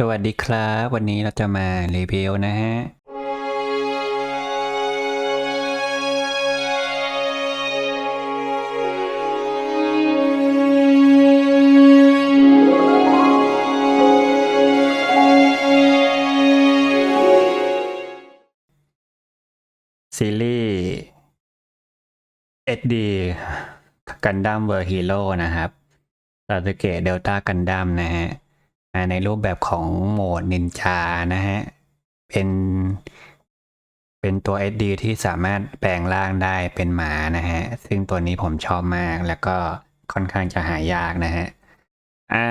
สวัสดีครับ วันนี้เราจะมารีวิวนะฮะ ซีรีส์ SD กันดั้มเวอร์ฮีโร่นะครับซาสึเกะเดลต้ากันดั้มนะฮะ ในรูปแบบของโหมดนินจานะฮะ เป็นเป็นตัว SD ที่สามารถแปลงร่างได้เป็นหมานะฮะ ซึ่งตัวนี้ผมชอบมากแล้วก็ค่อนข้างจะหายากนะฮะอ่า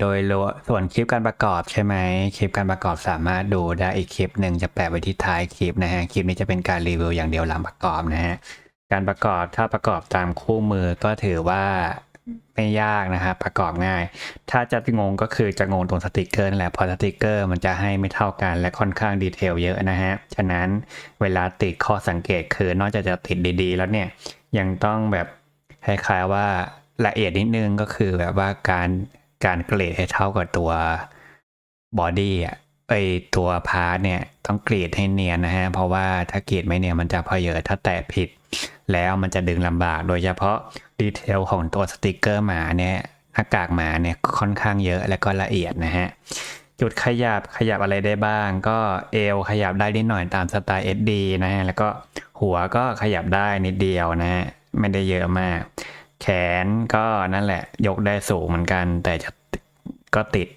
โดยรวส่วนคลิปการประกอบใช่ไหมคลิปการประกอบสามารถดูได้อีกคลิปหนึ่งจะแปะไว้ที่ท้ายคลิปนะฮะคลิปนี้จะเป็นการรีวิวอย่างเดียวหลังประกอบนะฮะการประกอบถ้าประกอบตามคู่มือก็ถือว่า ไม่ยากนะครับประกอบง่าย ถ้าจะงงก็คือจะงงตรงสติกเกอร์นั่นแหละเพอสติกเกอร์มันจะให้ไม่เท่ากันและค่อนข้างดีเทลเยอะนะฮะ ฉะนั้นเวลาติดข้อสังเกตคือนอกจากจะติดดีๆ แล้วเนี่ยยังต้องแบบคล้ายๆว่าละเอียดนิดนึงก็คือแบบว่าการการเกรดให้เท่ากับตัวบอดี้อะไอตัวพาร์ทเนี่ยต้องกรีดให้เนียนนะฮะ เพราะว่าถ้ากรีดไม่เนียนมันจะพอเยอะถ้าแตะผิด แล้วมันจะดึงลำบากโดยเฉพาะ ดีเทลของตัวสติกเกอร์หมาเนี่ยหน้ากากหมาเนี่ยค่อนข้างเยอะและก็ละเอียดนะฮะ จุดขยับขยับอะไรได้บ้าง ก็เอวขยับได้นิดหน่อยตามสไตล์ SD นะฮะ แล้วก็หัวก็ขยับได้นิดเดียวนะฮะ ไม่ได้เยอะมาก แขนก็นั่นแหละ ยกได้สูงเหมือนกัน แต่จะก็ติด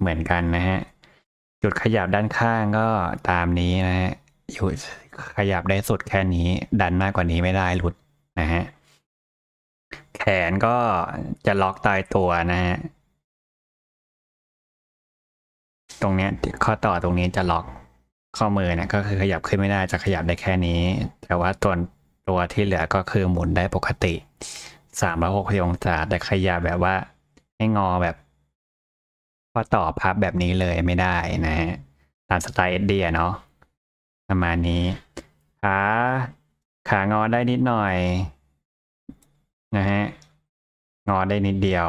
เหมือนกันนะฮะ จุดขยับด้านข้างก็ตามนี้นะฮะอยู่ขยับได้สุดแค่นี้ ดันมากกว่านี้ไม่ได้หลุดนะฮะ นก็จะล็อกตายตัวนะฮะ ตรงเนี้ยข้อต่อตรงนี้จะล็อกข้อมือเนี่ยก็คือขยับขึ้นไม่ได้จะขยับได้แค่นี้ แต่ว่าตัวตัวที่เหลือก็คือหมุนได้ปกติสามร้อยหกสิบองศาแต่ขยับแบบว่าให้งอแบบข้อต่อพับแบบนี้เลยไม่ได้นะฮะตามสไตล์เอสดีเนาะประมาณนี้ขาขางอได้นิดหน่อย นะฮะ งอได้นิดเดียว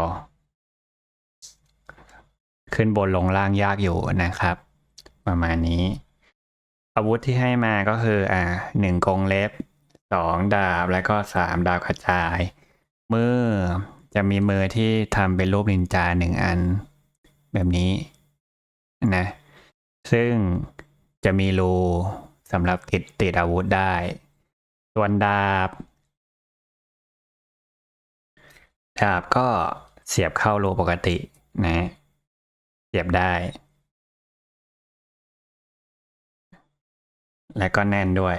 ขึ้นบนลงล่างยากอยู่นะครับ ประมาณนี้ อาวุธที่ให้มาก็คือ อ่าหนึ่งกงเล็บสองดาบแล้วก็สามดาบกระจาย มือจะมีมือที่ทำเป็นรูปนินจาหนึ่งอัน แบบนี้นะ ซึ่งจะมีรูสำหรับติดติดอาวุธได้ ส่วนดาบ ดาบก็เสียบเข้ารูปกตินะ เสียบได้ และก็แน่นด้วย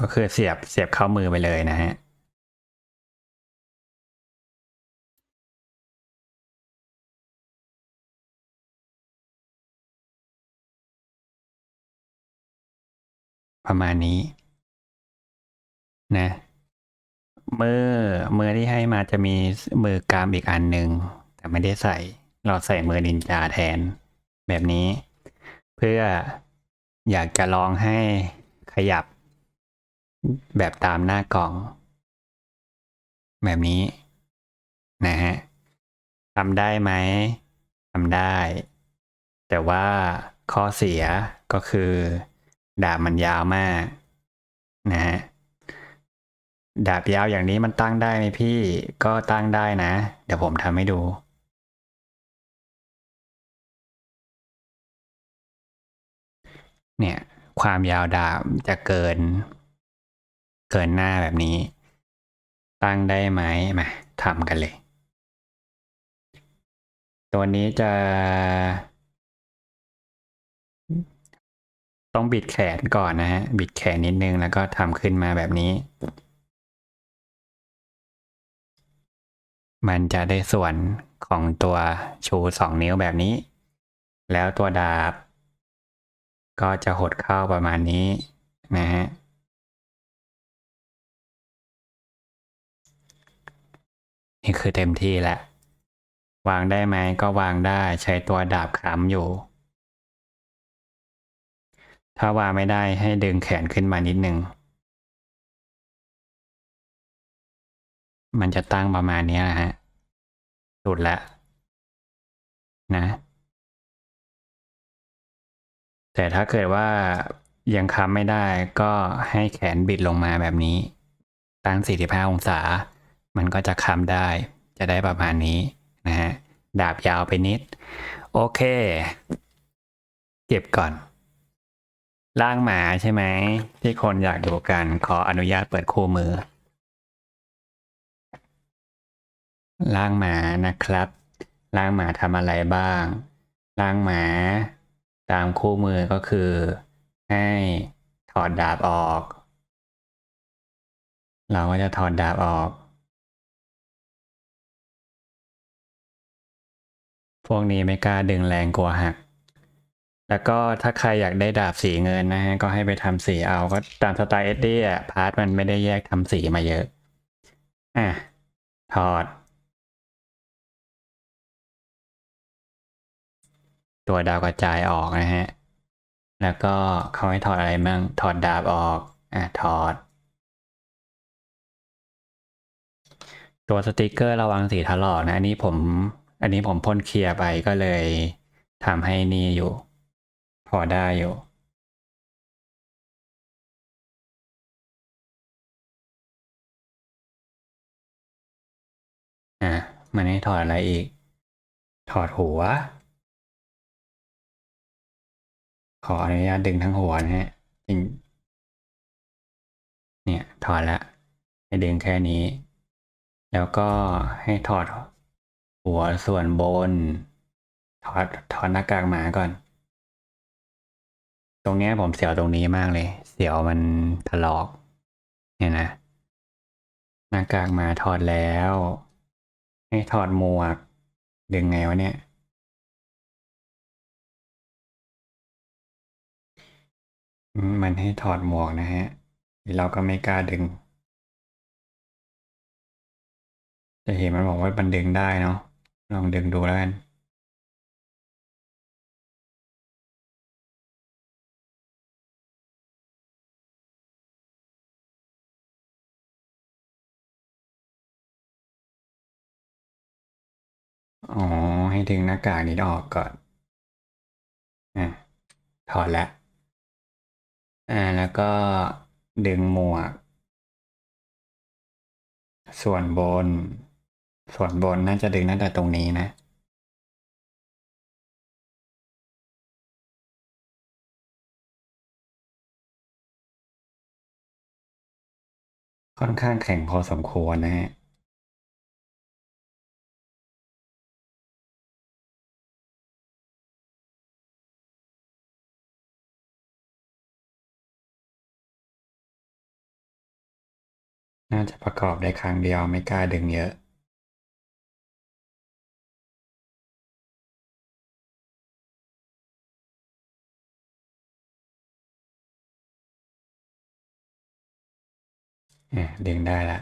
ก็คือเสียบเสียบเข้ามือไปเลยนะฮะประมาณนี้ นะ มือมือที่ให้มาจะมีมือกรามอีกอันหนึ่งแต่ไม่ได้ใส่ เราใส่มือนินจาแทน แบบนี้ เพื่ออยากจะลองให้ขยับ แบบตามหน้ากล่อง แบบนี้ นะฮะทำได้ไหมทำได้ แต่ว่าข้อเสียก็คือดาบมันยาวมาก นะฮะ ดาบยาวอย่างนี้มันตั้งได้ไหมพี่ก็ตั้งได้นะ เดี๋ยวผมทำให้ดูเนี่ย ความยาวดาบจะเกิน เกินหน้าแบบนี้ ตั้งได้ไหมมาทำกันเลย ตัวนี้จะ ต้องบิดแขนก่อนนะฮะ บิดแขนนิดนึงแล้วก็ทำขึ้นมาแบบนี้ มันจะได้ส่วนของตัวชูสองนิ้วแบบนี้ แล้วตัวดาบ ก็จะหดเข้าประมาณนี้นะฮะนี่คือเต็มที่แล้ว วางได้ไหมก็วางได้ใช้ตัวดาบค้ำอยู่ ถ้าวางไม่ได้ให้ดึงแขนขึ้นมานิดนึง มันจะตั้งประมาณนี้นะฮะสุดละนะ แต่ถ้าเกิดว่ายังค้ำไม่ได้ก็ให้แขนบิดลงมาแบบนี้ ตั้ง 45 องศา มันก็จะค้ำได้ จะได้ประมาณนี้นะฮะ ดาบยาวไปนิด โอเค เก็บก่อน ล่างหมาใช่ไหม ที่คนอยากดูกัน ขออนุญาตเปิดคู่มือ ล่างหมานะครับล่างหมาทำอะไรบ้างล่างหมา ตามคู่มือก็คือ ให้ถอดดาบออก เราก็จะถอดดาบออก พวกนี้ไม่กล้าดึงแรงกลัวหัก แล้วก็ถ้าใครอยากได้ดาบสีเงินนะฮะ ก็ให้ไปทำสีเอาก็ตามสไตล์เอ็ดดี้อะพาร์ทมันไม่ได้แยกทำสีมาเยอะ อะ ถอด ตัวดาวกระจายออกนะฮะ แล้วก็เขาให้ถอดอะไรมั่งถอดดาบออก อะถอด ตัวสติกเกอร์ระวังสีถลอกนะ อันนี้ผม อันนี้ผมพ่นเคลียร์ไปก็เลยทำให้นี่อยู่ พอได้อยู่อะมันให้ถอดอะไรอีก ถอดหัว ขออนุญาตดึงทั้งหัวนะฮะจริงเนี่ยถอดละให้ดึงแค่นี้ แล้วก็ให้ถอดหัวส่วนบน ถอดถอดหน้ากากหมาก่อน ตรงนี้ผมเสียวตรงนี้มากเลย เสียวมันถลอก เนี่ยนะ หน้ากากหมาถอดแล้ว ให้ถอดหมวก ดึงไงวะเนี่ย มันให้ถอดหมวกนะฮะ เราก็ไม่กล้าดึง จะเห็นมันบอกว่ามันดึงได้เนาะ ลองดึงดูแล้วกันอ๋อ ให้ดึงหน้ากากนี้ออกก่อน อะ ถอดแล้ว อ่าแล้วก็ดึงหมวก ส่วนบน ส่วนบนน่าจะดึงตั้งแต่ตรงนี้นะ ค่อนข้างแข็งพอสมควรนะฮะ จะประกอบได้ครั้งเดียวไม่กล้าดึงเยอะอะดึงได้ละ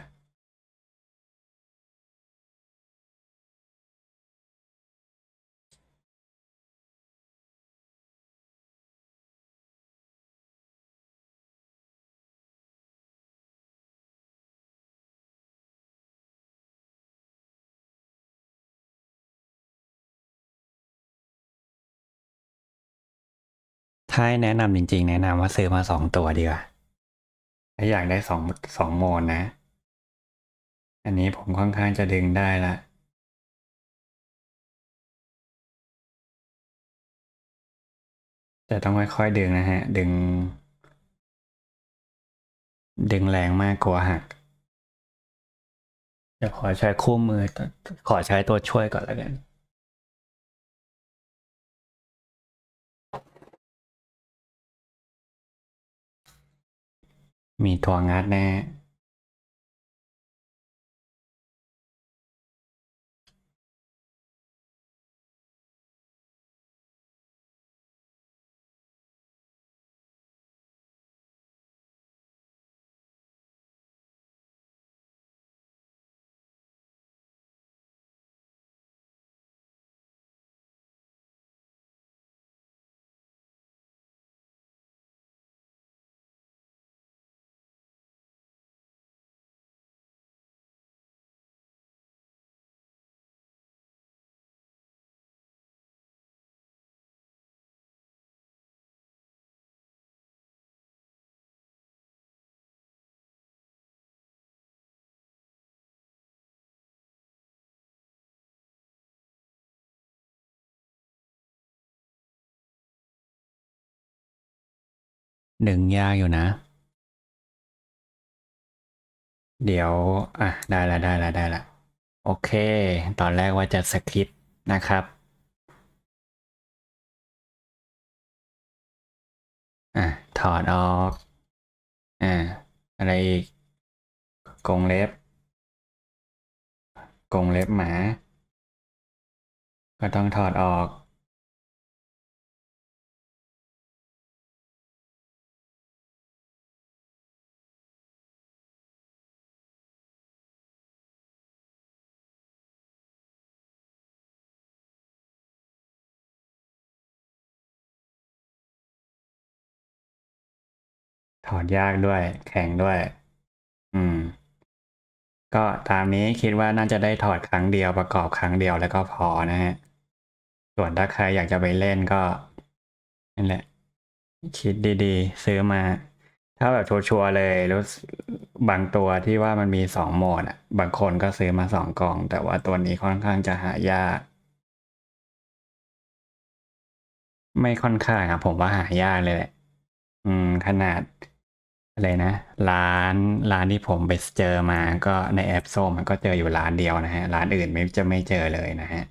ถ้าให้แนะนำจริง ๆ แนะนำว่าซื้อมาสองตัวดีกว่าถ้าอยากได้สองสองโมดนะ อันนี้ผมค่อนข้างจะดึงได้ละแต่ต้องค่อยๆดึงนะฮะ ดึง ดึงแรงมากกลัวหักเดี๋ยวขอใช้คู่มือ ขอใช้ตัวช่วยก่อนแล้วกัน มีทัวงัดแน่ ดึงยากอยู่นะ เดี๋ยว อะ ได้ละได้ละได้ละโอเค ตอนแรกว่าจะสคริปต์นะครับ อะ ถอดออก อ่าอะไรอีก กงเล็บ กงเล็บหมา ก็ต้องถอดออก ถอดยากด้วย แข็งด้วย อืม ก็ตามนี้คิดว่าน่าจะได้ถอดครั้งเดียวประกอบครั้งเดียวแล้วก็พอนะฮะ ส่วนถ้าใครอยากจะไปเล่นก็นั่นแหละ คิดดีๆ ซื้อมา ถ้าแบบชัวร์ๆเลยรู้บางตัวที่ว่ามันมีสองโหมดอะ บางคนก็ซื้อมาสองกล่อง แต่ว่าตัวนี้ค่อนข้างจะหายากไม่ค่อนข้างครับผมว่าหายากเลยแหละ อืม ขนาด อะไรนะ ร้านร้านที่ผมไปเจอมาก็ในแอปส้มมันก็เจออยู่ร้านเดียวนะฮะ ร้านอื่นไม่จะไม่เจอเลยนะฮะ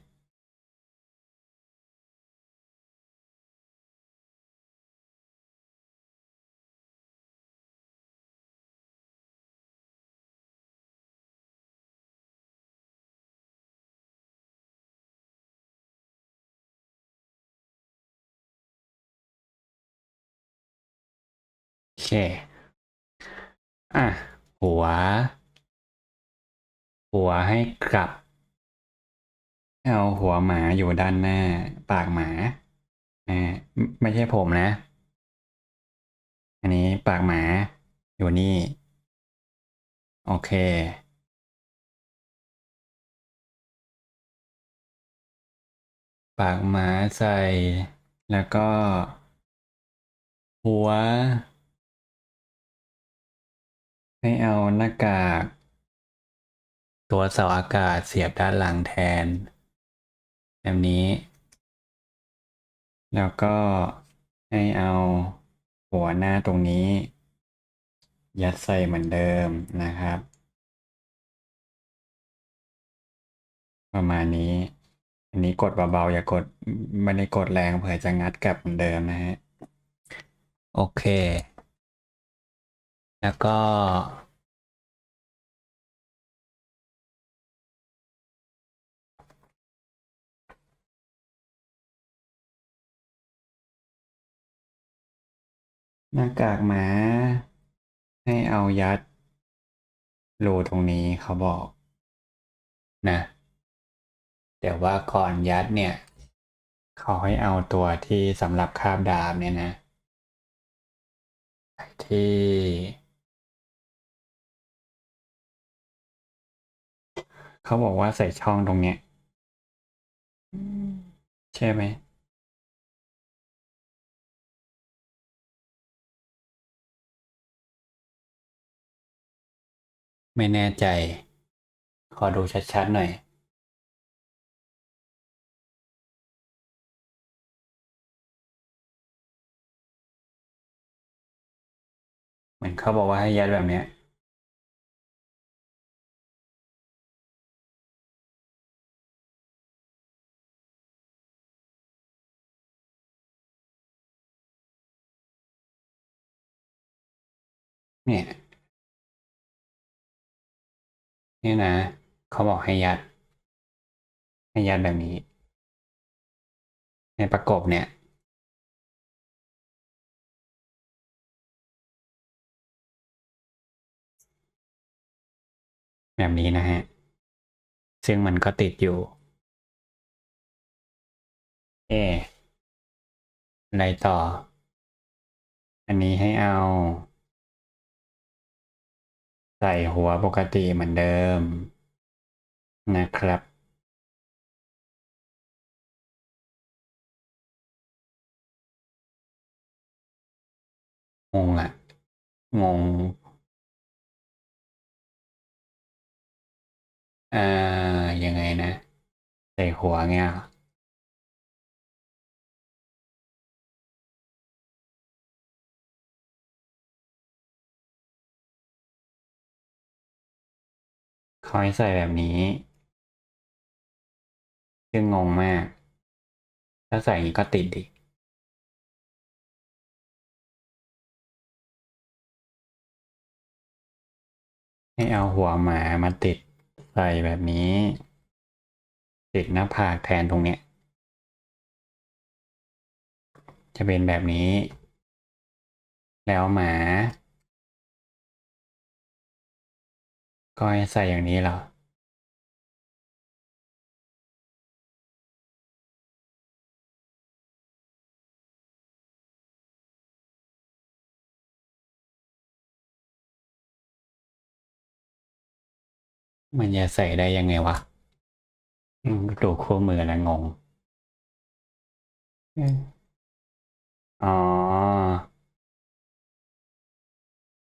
โอเค อะหัว หัวให้กลับเอาหัวหมาอยู่ด้านหน้า ปากหมาอ่าไม่ไม่ใช่ผมนะ อันนี้ปากหมาอยู่นี่ โอเค ปากหมาใส่แล้วก็ หัว ให้เอาหน้ากาก ตัวเสาอากาศเสียบด้านหลังแทน แบบนี้ แล้วก็ให้เอาหัวหน้าตรงนี้ ยัดใส่เหมือนเดิมนะครับ ประมาณนี้ อันนี้กดเบาๆอย่ากดไม่ได้กดแรงเผื่อจะงัดกลับเหมือนเดิมนะฮะ โอเค แล้วก็ หน้ากากหมา ให้เอายัดรูตรงนี้เขาบอกนะ แต่ว่าก่อนยัดเนี่ย เขาให้เอาตัวที่สำหรับคาบดาบเนี่ยนะ ที่ เขาบอกว่าใส่ช่องตรงเนี้ยใช่ไหมไม่แน่ใจ ขอดูชัดๆหน่อย เหมือนเขาบอกว่าให้ยัดแบบเนี้ย เนี่ยนี่นะ เขาบอกให้ยัด ให้ยัดแบบนี้ ในประกบเนี่ย แบบนี้นะฮะ ซึ่งมันก็ติดอยู่ เออะไรต่อ อันนี้ให้เอา ใส่หัวปกติเหมือนเดิม นะครับ งงอะงงอ่ายังไงนะ ใส่หัวเงี้ย เอเขาให้ใส่แบบนี้ ซึ่งงงมาก ถ้าใส่นี้ก็ติดดิให้เอาหัวหมามาติดใส่แบบนี้ ติดหน้าผากแทนตรงเนี้ย จะเป็นแบบนี้ แล้วหมา ก็ให้ใส่อย่างนี้เหรอมันจะใส่ได้ยังไงวะอืมดูคู่มือแล้วงงอืมอ๋อ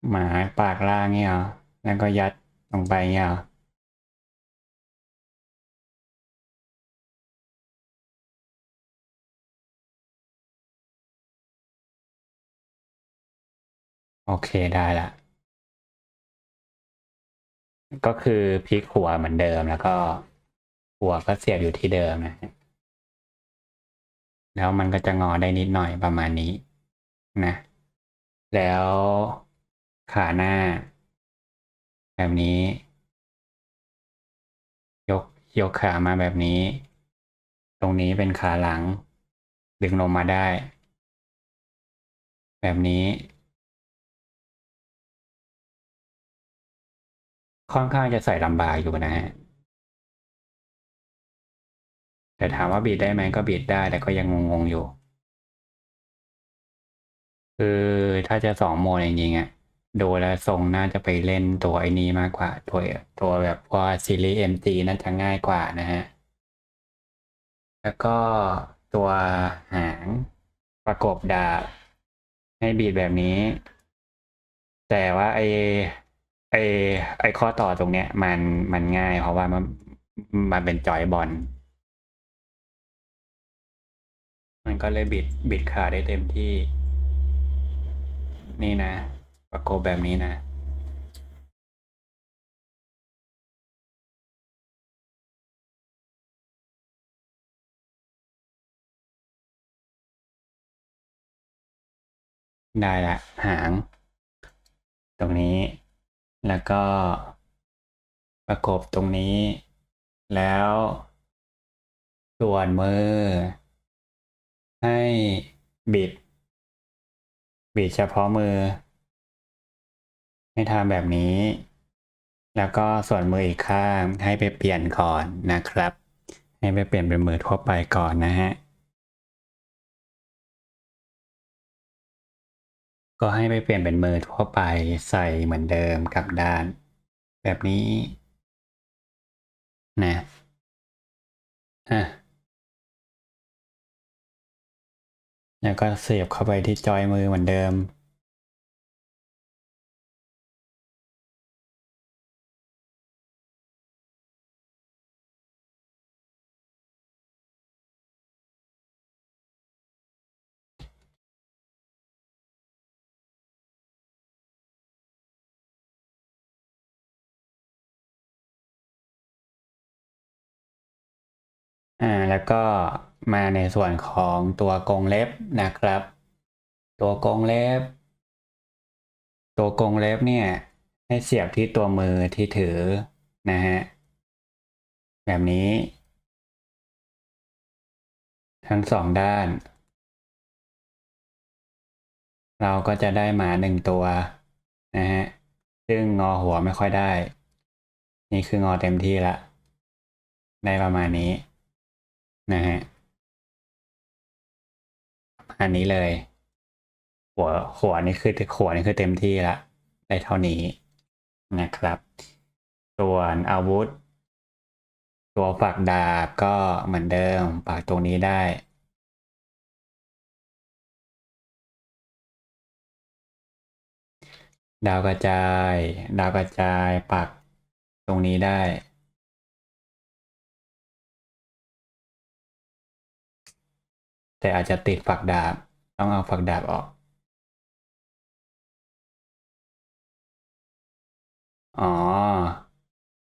หมาปากล่างเนี่ยเหรอแล้วก็ยัด ลงไปเนี่ยโอเคได้ละ ก็คือพลิกหัวเหมือนเดิมแล้วก็หัวก็เสียบอยู่ที่เดิมนะแล้วมันก็จะงอได้นิดหน่อยประมาณนี้นะ แล้วขาหน้า แบบนี้ ยกยกขามาแบบนี้ ตรงนี้เป็นขาหลัง ดึงลงมาได้ แบบนี้ ค่อนข้างจะใส่ลำบากอยู่นะฮะแต่ถามว่าบีดได้ไหมก็บีดได้แต่ก็ยังงงๆอยู่ คือถ้าจะสองโมดจริงๆอะ ดูแล้วทรงน่าจะไปเล่นตัวไอ้นี้มากกว่า ตัวตัวแบบว่าซีรีส์ MG น่าจะง่ายกว่านะฮะ แล้วก็ตัวหางประกบดาบให้บีดแบบนี้ แต่ว่าไอไอไอข้อต่อตรงเนี้ย มันมันง่ายเพราะว่ามันมันเป็นจอยบอลมันก็เลยบิดบิดขาได้เต็มที่ นี่นะ ประกบแบบนี้นะ ได้ละหาง ตรงนี้ แล้วก็ประกบตรงนี้ แล้วส่วนมือ ให้บิด บิดเฉพาะมือ ให้ทำแบบนี้ แล้วก็ส่วนมืออีกข้างให้ไปเปลี่ยนก่อนนะครับ ให้ไปเปลี่ยนเป็นมือทั่วไปก่อนนะฮะ ก็ให้ไปเปลี่ยนเป็นมือทั่วไปใส่เหมือนเดิมกับด้าน แบบนี้นะอะแล้วก็เสียบเข้าไปที่จอยมือเหมือนเดิม อ่าแล้วก็มาในส่วนของตัวกรงเล็บนะครับ ตัวกรงเล็บ ตัวกรงเล็บเนี่ย ให้เสียบที่ตัวมือที่ถือนะฮะแบบนี้ ทั้งสองด้าน เราก็จะได้หมาหนึ่งตัวนะฮะซึ่งงอหัวไม่ค่อยได้ นี่คืองอเต็มที่ละได้ประมาณนี้ นะฮะอันนี้เลย หัวหัวนี่คือหัวนี่คือเต็มที่ละได้เท่านี้นะครับ ส่วนอาวุธ ตัวฝักดาบก็เหมือนเดิมปักตรงนี้ได้ดาวกระจาย ดาวกระจายปักตรงนี้ได้ แต่อาจจะติดฝักดาบ ต้องเอาฝักดาบออก อ๋อ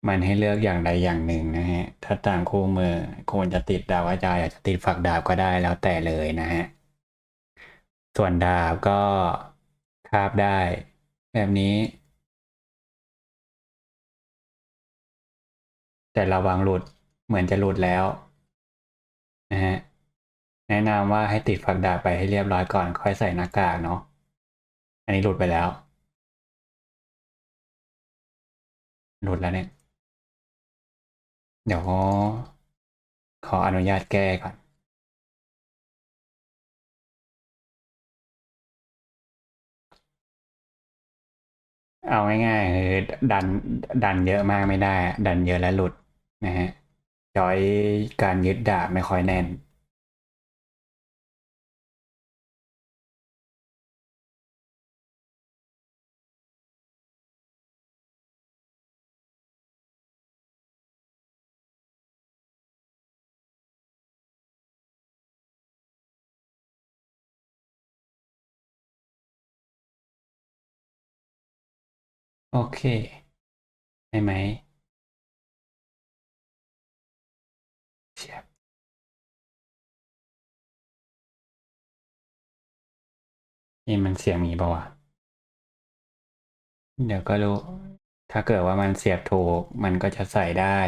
มันให้เลือกอย่างใดอย่างหนึ่งนะฮะ ถ้าตามคู่มือควรจะติดดาวกระจายอาจจะติดฝักดาบก็ได้แล้วแต่เลยนะฮะ ส่วนดาบก็คาบได้ แบบนี้ แต่ระวังหลุดเหมือนจะหลุดแล้วนะฮะ แนะนำว่าให้ติดฝักดาบไปให้เรียบร้อยก่อน ค่อยใส่หน้ากากเนาะ อันนี้หลุดไปแล้ว หลุดแล้วเนี่ย เดี๋ยวขออนุญาตแก้ก่อน เอาง่ายๆคือดันดันเยอะมากไม่ได้ ดันเยอะแล้วหลุดนะฮะจอยการยึดดาบไม่ค่อยแน่น โอเคได้ไหมเชียบนี่มันเสียงมีปะวะ เดี๋ยวก็รู้ ถ้าเกิดว่ามันเสียบถูก มันก็จะใส่ได้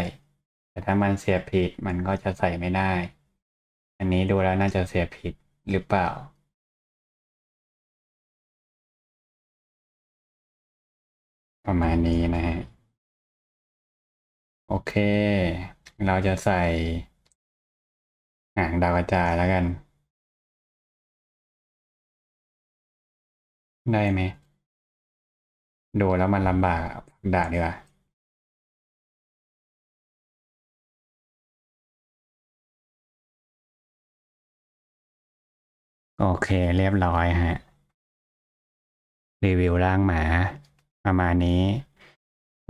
แต่ถ้ามันเสียบผิด มันก็จะใส่ไม่ได้ อันนี้ดูแล้วน่าจะเสียบผิดหรือเปล่า ประมาณนี้นะฮะ โอเค เราจะใส่หางดาวกระจายแล้วกัน ได้ไหมดูแล้วมันลำบากด่าดีกว่าโอเคเรียบร้อยฮะ รีวิวร่างหมา ประมาณนี้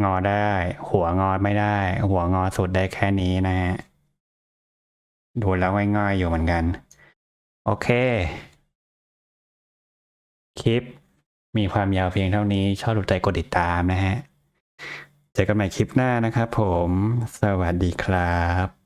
งอได้ หัวงอไม่ได้ หัวงอสุดได้แค่นี้นะฮะดูแล้วง่ายๆอยู่เหมือนกัน โอเค คลิปมีความยาวเพียงเท่านี้ ชอบถูกใจกดติดตามนะฮะ เจอกันใหม่คลิปหน้านะครับผม สวัสดีครับ